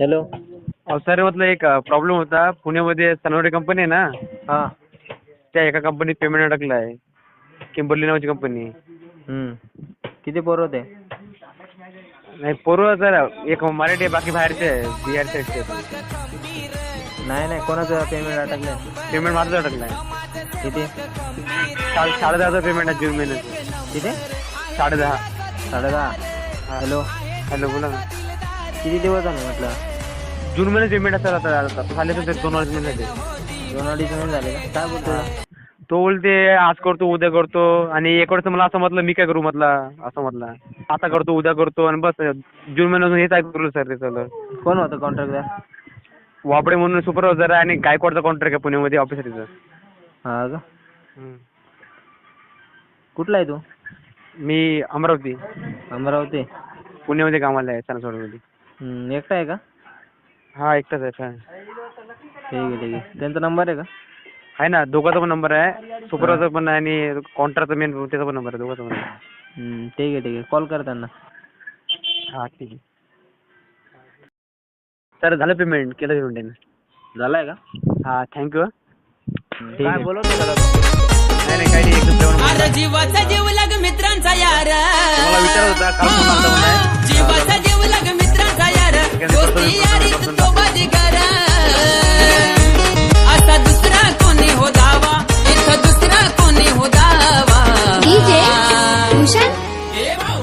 Hello अहो sir म्हटलं एक प्रॉब्लेम होता. पुण्यामध्ये सनवडे कंपनी आहे ना? हां. त्या एका कंपनीत पेमेंट अडकलं आहे किंबर्ली नावाची कंपनी. किती पोरं होते? नाही पूर्व सर एक मराठी आहे बाकी बाहेरचे आहे बिहार साईडचे नाही नाही कोणाचं पेमेंट अटकलं पेमेंट माझं अडकलं आहे किती? साडे साडेदहाचं पेमेंट आहे जून महिन्याचं. किती? साडेदहा साडे दहा. हॅलो हॅलो बोला ना. किती दिवस झाले म्हटलं? जून महिन्यात पेमेंट असं आता आता झाले तर ते दोन अडीच महिने झाले. दोन अडीच महिने झाले का? काय बोलतो? तो बोलते आज करतो उद्या करतो. आणि एक वर्ष मला असं म्हटलं मी काय करू म्हटलं? असं म्हटलं. आता करतो उद्या करतो. आणि बस जून महिन्यापासून हेच ऐकू सर ते सगळं. कोण होतं कॉन्ट्रॅक्टर वापडे म्हणून सुपरवायझर आहे आणि गायकवाडचा कॉन्ट्रॅक्ट आहे पुण्यामध्ये ऑफिसर तिथं हा का? कुठला आहे तू? मी अमरावती. अमरावती. पुण्यामध्ये कामाला आहे सणासोडमध्ये हम्म, एकटा आहे का? हा एकटाच आहे fan. ठीक आहे ठीक आहे. त्यांचा नंबर आहे का? आहे ना दोघाचा पण नंबर आहे. सुपरवायझर पण आहे आणि कॉन्ट्रॅक्टचा मेन त्याचा पण नंबर आहे दोघाचा पण आहे. हम्म, ठीक आहे ठीक आहे. कॉल कर त्यांना. हा ठीक आहे. सर झालं पेमेंट केलं पेमेंट त्यानं. झालाय का? हा थँक्यू हम्म, काय बोलत होता का तू? नाही नाही काही नाही एकदम जेवण अरे जीवाचा जीव लग मित्रांचा यार. विचारत होता काल फोन आलता म्हणे. Eva.